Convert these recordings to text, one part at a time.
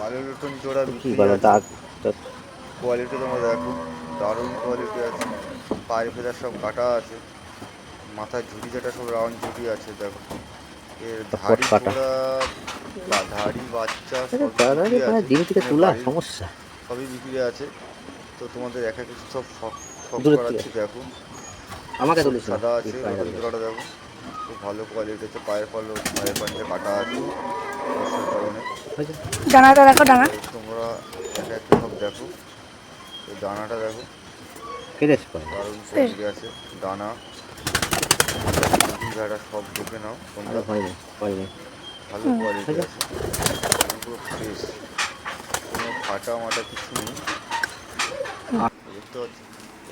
কালো লুটন জোড়া কি বিক্রি বলো। দাগ কোয়ালিটি তোমরা দেখো দারুণ কোয়ালিটি আছে। পায়ের ফেদার সব কাটা আছে। মাথায় ঝুড়ি যেটা সব রাউন্ড ঝুড়ি আছে দেখো। এর ধাড়ি। জোড়া বা ধাড়ি বাচ্চা। দিন থেকে তোলা সমস্যা। সবই বিক্রি আছে। তো তোমাদের এক এক কিছু সব দূরের করাচ্ছি দেখো। আমাকে তুলিস সাদা আছে জোড়াটা দেখো খুব ভালো কোয়ালিটি আছে পায়ের পাল্লো পায়ের পাঞ্জা কাটা আছে। কারণে? ডানাটা দেখো ডানা। তোমরা এক একটা সব দেখো। এই দানাটা দেখো। পায় দারুণ কোয়ালিটি আছে। দানা ভেড়া সব দেখে নাও তোমরা হয়নি ভালো কোয়ালিটি আছে। পুরো ফ্রেশ কোনো ফাটা মাটা কিছু নেই। দেখতে পাচ্ছ?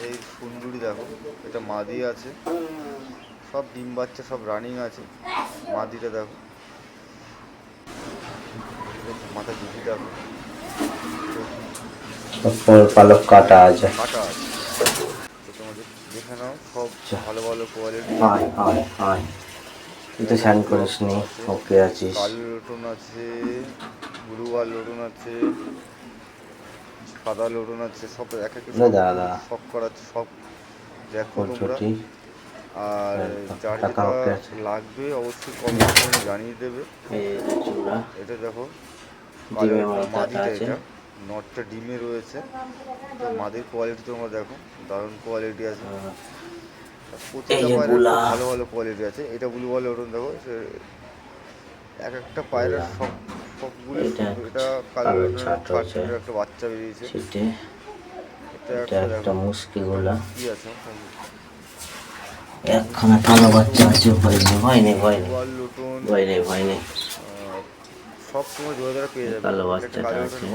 এই সুন্দরী দেখো এটা মাদি আছে। সব ডিম বাচ্চা সব রানিং আছে। মাদিটা দেখো। মাথা পালক কাটা আছে। কাটা আছে। তো তোমাদের দেখে নাও সব ভালো ভালো কোয়ালিটি হয় হয় হয়। তুই তো স্নান করিস নি ওকে আছিস। কালো লটন আছে গুরুবার লটন আছে সাদা লটন আছে সব এক এক দাদা। সব করাচ্ছে সব দেখো তোমরা। আর যার যেটা লাগবে অবশ্যই কমেন্ট জানিয়ে দেবে। এটা দেখো ডিমে মাথা আছে। নটটা ডিমে রয়েছে। তো মাদির কোয়ালিটি তোমরা দেখো দারুণ কোয়ালিটি আছে। প্রত্যেকটা যে পায়রারগুলা। ভালো ভালো কোয়ালিটি আছে। এটা ব্লু বলে ওরকম দেখো এক একটা পায়রার সব সবগুলো এটা কালো একটা বাচ্চা বেরিয়েছে। এটা একটা দেখো। গোলা। কি আছে? একখানা কালো বাচ্চা আছে। হয়নি হয়নি হয়নি গোয়াল লুটন। হয়নি হয়নি আহ, সব সময় জোড়া জোড়া পেয়ে যাবে।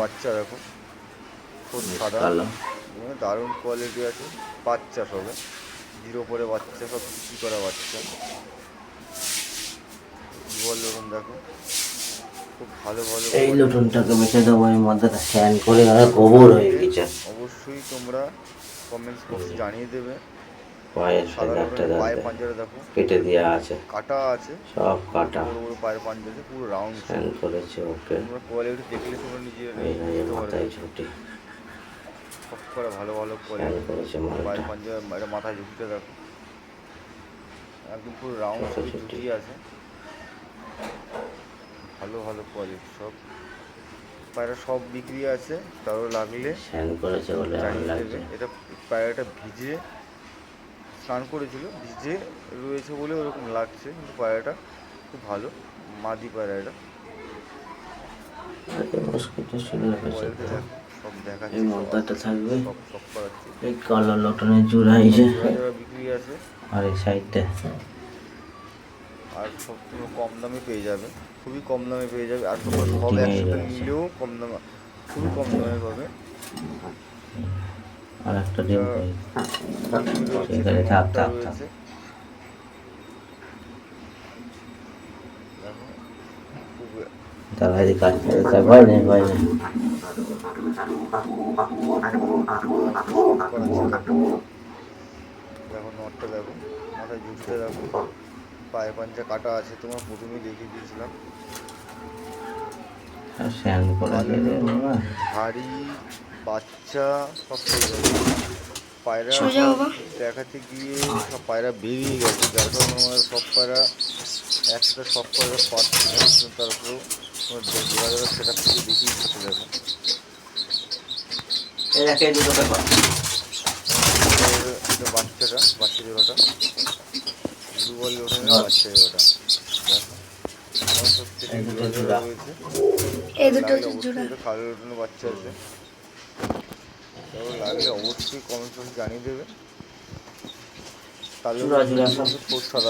বাচ্চা দেখো। খুব সাদা। দারুণ কোয়ালিটি আছে। বাচ্চা সবে। জিরো পরে বাচ্চা সব কি করা বাচ্চা? লুটন দেখো? খুব ভালো ভালো এই। লুটনটাকে বেছে দেবো এই মধ্যে স্ক্যান করে আর গোবর হয়ে গেছে। অবশ্যই তোমরা কমেন্টস বক্সে জানিয়ে দেবে। পায়ের সাদা কেটে দেওয়া আছে। কাটা আছে। সব কাটা। বড় পায়ের পাঞ্জা আছে পুরো রাউন্ড স্ক্যান করেছে ওকে। তোমরা কোয়ালিটি দেখলে তোমরা নিজে মাথায় ছুটি সব করে ভালো ভালো কোয়ালিটি করেছে পায়ের পাঞ্জা এটা মাথায় ঝুঁকিতে দেখো। একদম পুরো রাউন্ড। ঝুঁকি আছে। ভালো ভালো কোয়ালিটি সব। পায়রা সব বিক্রি আছে তারও লাগলে স্ক্যান করেছে বলে জানিয়ে লাগছে। এটা পায়রাটা ভিজে স্নান করেছিল ভিজে রয়েছে বলে ওরকম লাগছে কিন্তু পায়রাটা খুব ভালো মাদি পায়রা এটা সব এই সব থাকবে। সব সব এই কালো লটনের জোড়া এই যে বিক্রি আছে। আর এই সাইডটা। আর সব তুমি কম দামে পেয়ে যাবে খুবই কম দামে পেয়ে যাবে। আর তোমরা সব আছে, একসাথে নিলেও কম দামে খুবই কম দামে পাবে। আর একটা ডিম ঠিক আছে, থাক, থাক, থাক। দেখো, খুব তারা এই কাজ ভয় নেই ভয় নেই। দেখো নটটা দেখো মাথায় জুটটা দেখো। পায়ে পাঞ্চা কাটা আছে তোমার প্রথমেই দেখিয়ে দিয়েছিলাম। বাবা হাড়ি বাচ্চা সব পেয়ে পায়রা দেখাতে গিয়ে সব পায়রা বেরিয়ে গেছে। যার কারণে আমার সব পায়রা একটা সব পায়রা পাচ্ছে তারপরেও তোমার যে জোড়া জোড়া সেটা থেকে দেখিয়ে দিচ্ছে দেখো এই দুটো ব্যাপার বাচ্চাটা বাচ্চা জোড়াটা ব্লু বল ওঠে বাচ্চা জোড়াটা দেখো আমার সব থেকে এই দুটো জোড়া। জোড়া জোড়া। রয়েছে এই দুটো লাগলে জোড়া অবশ্যই এটা কালো রোটানো বাচ্চা আছে তো লাগলে অবশ্যই কমেন্ট করে জানিয়ে দেবে।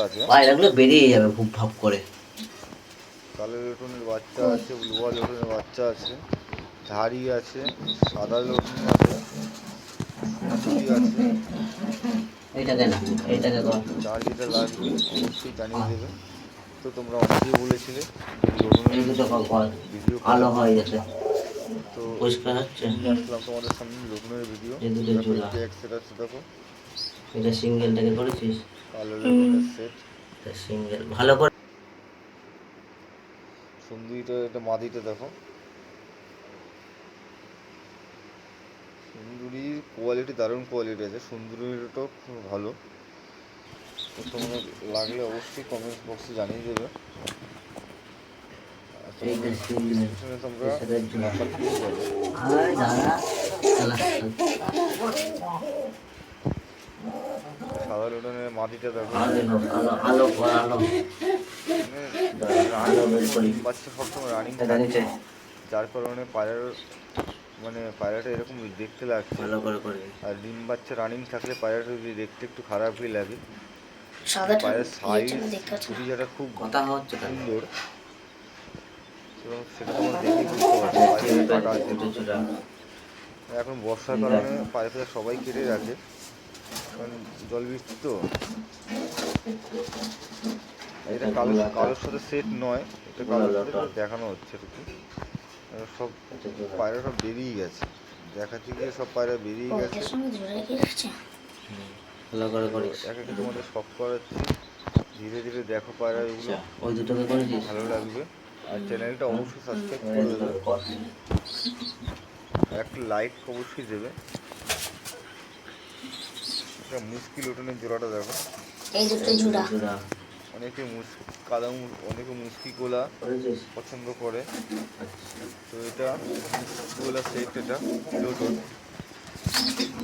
আছে। পায়রাগুলো বেরিয়ে যাবে খুব ভাব করে। কালো রোটনের বাচ্চা আছে ব্লুয়া লোটনের বাচ্চা আছে ধাড়ি আছে সাদা লোটন আছে আছে। এইটাকে না এইটাকে যার যেটা লাগবে অবশ্যই জানিয়ে দেবে। তো তোমরা অনেকেই বলেছিলে ভিডিও আলো হয় তো পরিষ্কার হচ্ছে তোমাদের সামনে লোটনের ভিডিও এই দুটো জোড়া। সেটা দেখো। এটা সিঙ্গেলটাকে করেছিস কালো লোটনের সেট সিঙ্গেল। ভালো করে সুন্দরীটা এটা মাদিটা দেখো। সুন্দরীর কোয়ালিটি দারুণ কোয়ালিটি আছে। সুন্দরীরটাও খুব ভালো। তোমরা লাগলে অবশ্যই কমেন্ট বক্সে জানিয়ে দেবে। যার কারণে পায়রার মানে পায়রাটা এরকম দেখতে লাগছে ভালো করে করে আর ডিম বাচ্চা রানিং থাকলে পায়রাটা যদি দেখতে একটু খারাপই লাগে সাদাটা পায়ের সাইজ খুব কথা হচ্ছে সুন্দর এবং সেটা তোমরা দেখেই বুঝতে পারছ এখন বর্ষার কারণে পায়ে ফেলে সবাই কেটে রাখে কারণ জল বৃষ্টি তো। এটা কালো কালোর সাথে সেট নয় এটা কালোর সাথে দেখানো হচ্ছে আর কি সব পায়রা সব বেরিয়ে গেছে। দেখাতে গিয়ে সব পায়রা বেরিয়ে গেছে। এক একে তোমাদের শখ করাচ্ছি। ধীরে ধীরে দেখো পায়রা এগুলো ওই ভালো লাগবে। আর চ্যানেলটা অবশ্যই সাবস্ক্রাইব করে দুটো দেবে। আর একটা লাইক অবশ্যই দেবে। একটা মুশকিল ওঠানের জোড়াটা দেখো। এই দুটো জুড়া। অনেকে মুস কাদা অনেকে মুসকি গোলা পছন্দ করে। আচ্ছা। তো এটা মুসকি গোলা সেট এটা লোটন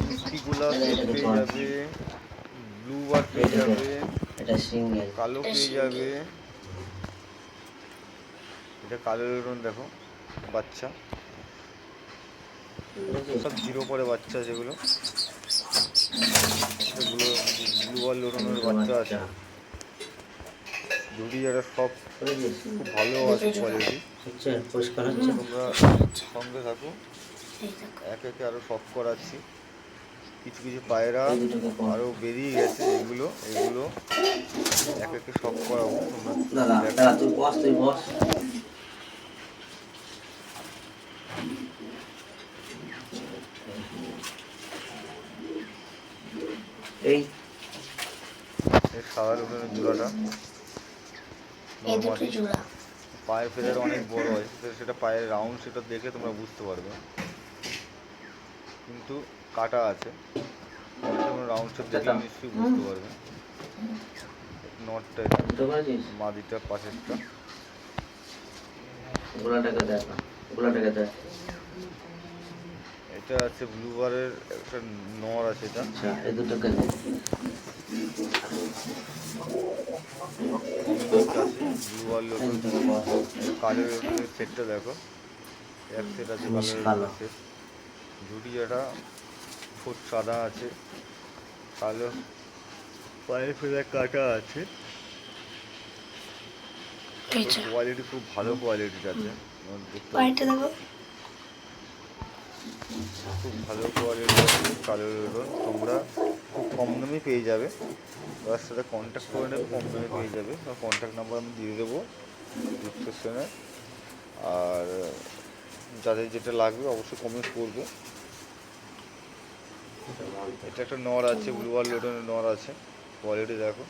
মুসকি গোলা সেট পেয়ে যাবে ব্লু বার পেয়ে যাবে কালো পেয়ে যাবে। এটা কালো লোটন দেখো বাচ্চা। সব জিরো পরে বাচ্চা যেগুলো। সেগুলো ব্লু বার লোটনের বাচ্চা আছে। দুটি যারা সব খুব ভালো আছে কোয়ালিটি পরিষ্কার হচ্ছে। তোমরা সঙ্গে থাকো। এই এক একে আরও শখ করাচ্ছি। কিছু কিছু পায়রা আরও বেরিয়ে গেছে এগুলো এগুলো এক একে শখ করাবো। তোমরা দাদা দেখো। দাদা তুই বস তুই বস এই। এই সাদা রঙের জোড়াটা। এই দুটো জুড়া। পায়ের ফেদার অনেক বড় হয় সেটা- সেটা পায়ের রাউন্ড সেটা দেখে তোমরা বুঝতে পারবে। কিন্তু কাটা আছে। তোমরা রাউন্ড শেপ দেখে নিশ্চয়ই বুঝতে পারবে। নটটা মাদিটা পাশেরটা। গোলাটাকে দেখ গোলাটাকে দেখ। এটা আছে ব্লু বারের একটা নর আছে এটা। আচ্ছা এই দুটোকে দে ব্লু বার এই লোটন দুটোকে কালো লোটনের সেটটা দেখো। এক সেট আছে বেশ কালো ভালো। সেট ঝুটি যেটা ফুট সাদা আছে কালো। পায়ের ফেলে কাটা আছে। কোয়ালিটি খুব ভালো কোয়ালিটির আছে। দেখো। খুব ভালো কোয়ালিটি কালো লোটন তোমরা খুব কম দামে পেয়ে যাবে। তার সাথে কন্ট্যাক্ট করে নেবে, কম দামে পেয়ে যাবে। ওর কন্ট্যাক্ট নাম্বার আমি দিয়ে দেবো ডিসক্রিপশনে আর যাদের যেটা লাগবে অবশ্যই কমেন্ট করবে। এটা একটা নর আছে ব্লু আর লোটনের নর আছে। কোয়ালিটি দেখো।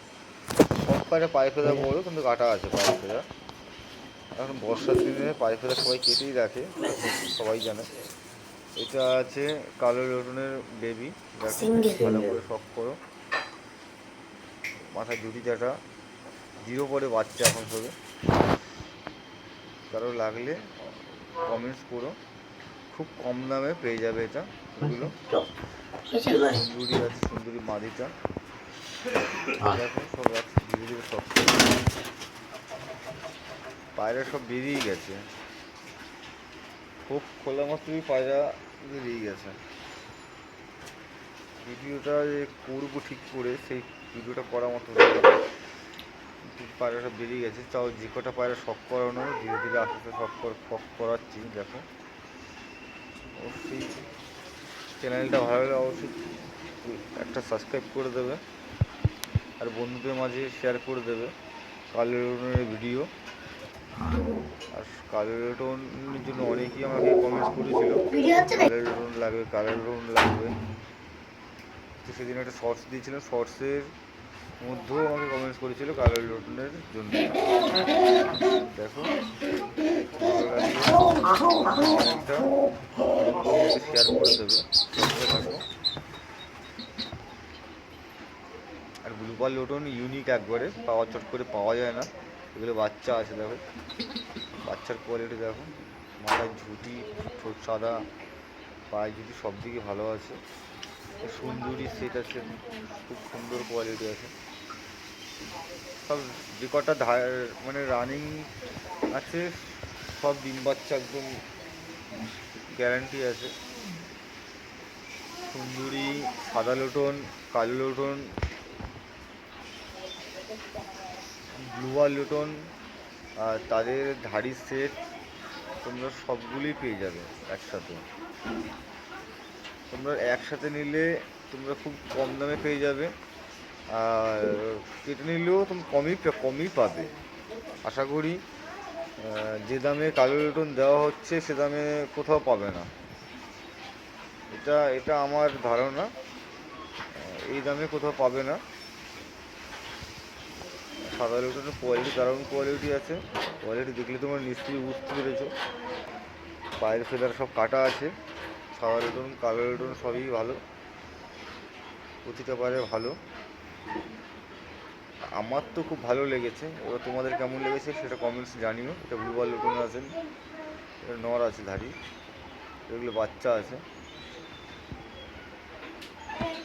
সব পায়ে পায়ে ফেদা বড়, কিন্তু কাটা আছে পায়ে ফেদা এখন বর্ষার দিনে পায়ে ফেদা সবাই কেটেই রাখে সবাই জানে। এটা আছে কালো লোটনের বেবি. ভালো করে শখ করো। মাথায় জুটি চাটা জিরো পরে বাচ্চা এখন সবে কারও লাগলে কমেন্টস করো। খুব কম দামে পেয়ে যাবে এটা এগুলো। সুন্দরী আছে সুন্দরী মাদিটা। দেখো সব এক- ধীরে ধীরে সব। পায়রা সব বেরিয়ে গেছে। খুব খোলা মাত্রই পায়রা বেরিয়ে গেছে। ভিডিওটা যে করব ঠিক করে, সেই ভিডিওটা করা মতো পায়রাটা বেরিয়ে গেছে, তাও যে কটা পায়রা শখ করানো, ধীরে ধীরে আস্তে আস্তে শখ শখ করাচ্ছি, দেখো। অবশ্যই চ্যানেলটা ভালো লাগলে অবশ্যই একটা সাবস্ক্রাইব করে দেবে, আর বন্ধুদের মাঝে শেয়ার করে দেবে। কালো রোটনের ভিডিও। আর কালো রোটনের জন্য অনেকেই আমাকে কমেন্টস করেছিল। হচ্ছে রোটন লাগবে কালো রোটন লাগবে। তো সেদিন একটা শর্টস দিয়েছিলাম শর্টসের মধ্যেও আমাকে কমেন্টস করেছিল কালার লোটনের জন্য। দেখো। শেয়ার করে দেবে। আর ব্লুপার লোটন ইউনিক একবারে পাওয়া চট করে পাওয়া যায় না। এগুলো বাচ্চা আছে দেখো। বাচ্চার কোয়ালিটি দেখো। মাথায় ঝুঁটি ঠোঁট সাদা, পায়ে ঝুঁটি সব দিকে ভালো আছে সুন্দরী সেট আছে, খুব সুন্দর কোয়ালিটি আছে। সব যে কটা মানে রানিং আছে, সব ডিম বাচ্চা একদম গ্যারান্টি আছে। সুন্দরী, সাদা লোটন, কালো লোটন ব্লুয়ার লোটন আর তাদের ধাড়ি সেট তোমরা সবগুলোই পেয়ে যাবে একসাথে। তোমরা একসাথে নিলে তোমরা খুব কম দামে পেয়ে যাবে। আর কেটে নিলেও তুমি কমই কমই পাবে। আশা করি যে দামে কালো লিটন দেওয়া হচ্ছে সে দামে কোথাও পাবে না। এটা এটা আমার ধারণা। এই দামে কোথাও পাবে না। সাদা লিটনের কোয়ালিটি দারুণ কোয়ালিটি আছে। কোয়ালিটি দেখলে তোমরা নিশ্চয়ই বুঝতে পেরেছ। পায়ের ফেদার সব কাটা আছে। সাদা লিটন, কালো লিটন সবই ভালো। প্রতিটা পারে ভালো। আমার তো খুব ভালো লেগেছে। এবার তোমাদের কেমন লেগেছে সেটা কমেন্টস জানিও। এটা ব্লুবার লুটন আছেন। এটা নর আছে ধারি এগুলো বাচ্চা আছে।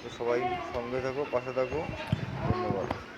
তো সবাই সঙ্গে থাকো, পাশে থাকো। ধন্যবাদ।